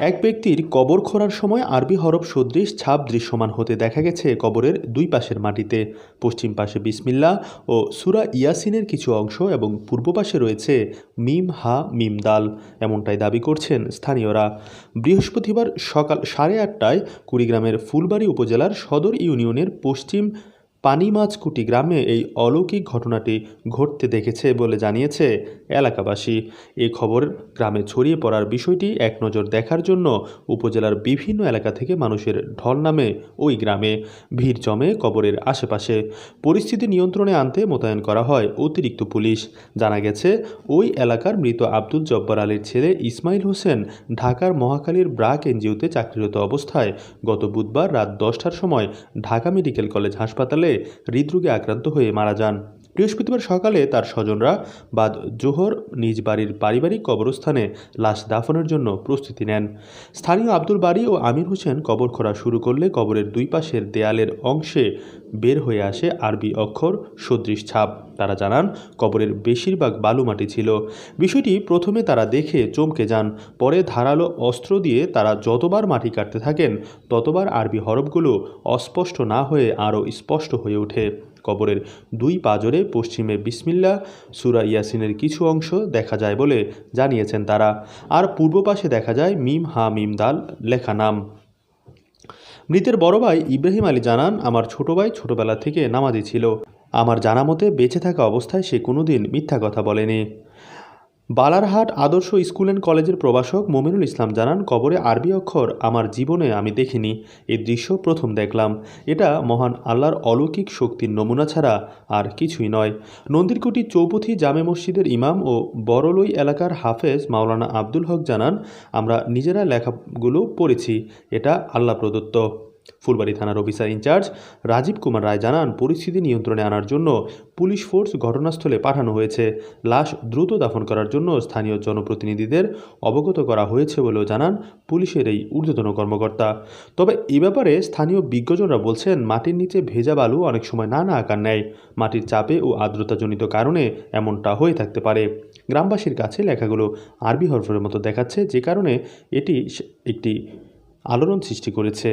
এক ব্যক্তির কবর খোঁড়ার সময় আরবি হরফ সদৃশ ছাপ দৃশ্যমান হতে দেখা গেছে কবরের দুই পাশের মাটিতে। পশ্চিম পাশে বিসমিল্লা ও সুরা ইয়াসিনের কিছু অংশ এবং পূর্ব পাশে রয়েছে মিম, হা, মিম দাল, এমনটাই দাবি করছেন স্থানীয়রা। বৃহস্পতিবার সকাল সাড়ে আটটায় কুড়িগ্রামের ফুলবাড়ী উপজেলার সদর ইউনিয়নের পশ্চিম পানিমাছকুটি গ্রামে এই অলৌকিক ঘটনাটি ঘটতে দেখেছে বলে জানিয়েছে এলাকাবাসী। এ খবর গ্রামে ছড়িয়ে পড়ার বিষয়টি এক নজর দেখার জন্য উপজেলার বিভিন্ন এলাকা থেকে মানুষের ঢল নামে ওই গ্রামে। ভিড় জমে কবরের আশেপাশে। পরিস্থিতি নিয়ন্ত্রণে আনতে মোতায়েন করা হয় অতিরিক্ত পুলিশ। জানা গেছে, ওই এলাকার মৃত আব্দুল জব্বার আলীর ছেলে ইসমাইল হোসেন ঢাকার মহাখালীর ব্রাক এনজিওতে চাকরিরত অবস্থায় গত বুধবার রাত দশটার সময় ঢাকা মেডিকেল কলেজ হাসপাতালে হৃদরোগে আক্রান্ত হয়ে মারা যান। বৃহস্পতিবার সকালে তার স্বজনরা বাদ জোহর নিজ বাড়ির পারিবারিক কবরস্থানে লাশ দাফনের জন্য প্রস্তুতি নেন। স্থানীয় আব্দুল বাড়ি ও আমির হোসেন কবর খোঁড়া শুরু করলে কবরের দুই পাশের দেয়ালের অংশে বের হয়ে আসে আরবি অক্ষর সদৃশ ছাপ। তারা জানান, কবরের বেশিরভাগ বালু মাটি ছিল। বিষয়টি প্রথমে তারা দেখে চমকে যান, পরে ধারালো অস্ত্র দিয়ে তারা যতবার মাটি কাটতে থাকেন, ততবার আরবি হরফগুলো অস্পষ্ট না হয়ে আরও স্পষ্ট হয়ে ওঠে। কবরের দুই পাজরে পশ্চিমে বিসমিল্লা সুরা ইয়াসিনের কিছু অংশ দেখা যায় বলে জানিয়েছেন তারা। আর পূর্ব পাশে দেখা যায় মিম, হা, মিম, দাল লেখা নাম। মৃতের বড় ভাই ইব্রাহিম আলী জানান, আমার ছোট ভাই ছোটবেলা থেকে নামাজি ছিল। আমার জানা মতে বেঁচে থাকা অবস্থায় সে কোনোদিন মিথ্যা কথা বলেনি। বালারহাট আদর্শ স্কুল অ্যান্ড কলেজের প্রভাষক মোমিনুল ইসলাম জানান, কবরে আরবি অক্ষর আমার জীবনে আমি দেখিনি। এই দৃশ্য প্রথম দেখলাম। এটা মহান আল্লাহর অলৌকিক শক্তির নমুনা ছাড়া আর কিছুই নয়। নন্দিরকুটি চৌপথি জামে মসজিদের ইমাম ও বড়লই এলাকার হাফেজ মাওলানা আব্দুল হক জানান, আমরা নিজেরা লেখাগুলো পড়েছি। এটা আল্লাহ প্রদত্ত। ফুলবাড়ি থানার officer in charge Rajib Kumar Roy জানান, পরিস্থিতি নিয়ন্ত্রণে আনার জন্য পুলিশ ফোর্স ঘটনাস্থলে পাঠানো হয়েছে। লাশ দ্রুত দাফন করার জন্য স্থানীয় জনপ্রতিনিধিদের অবগত করা হয়েছে বলেও জানান পুলিশের এই ঊর্ধ্বতন কর্মকর্তা। তবে এ ব্যাপারে স্থানীয় বিজ্ঞজনরা বলছেন, মাটির নিচে ভেজা বালু অনেক সময় নানা আকার নেয়। মাটির চাপে ও আর্দ্রতাজনিত কারণে এমনটা হয়ে থাকতে পারে। গ্রামবাসীর কাছে লেখাগুলো আরবি হরফের মতো দেখাচ্ছে, যে কারণে এটি একটি আলোড়ন সৃষ্টি করেছে।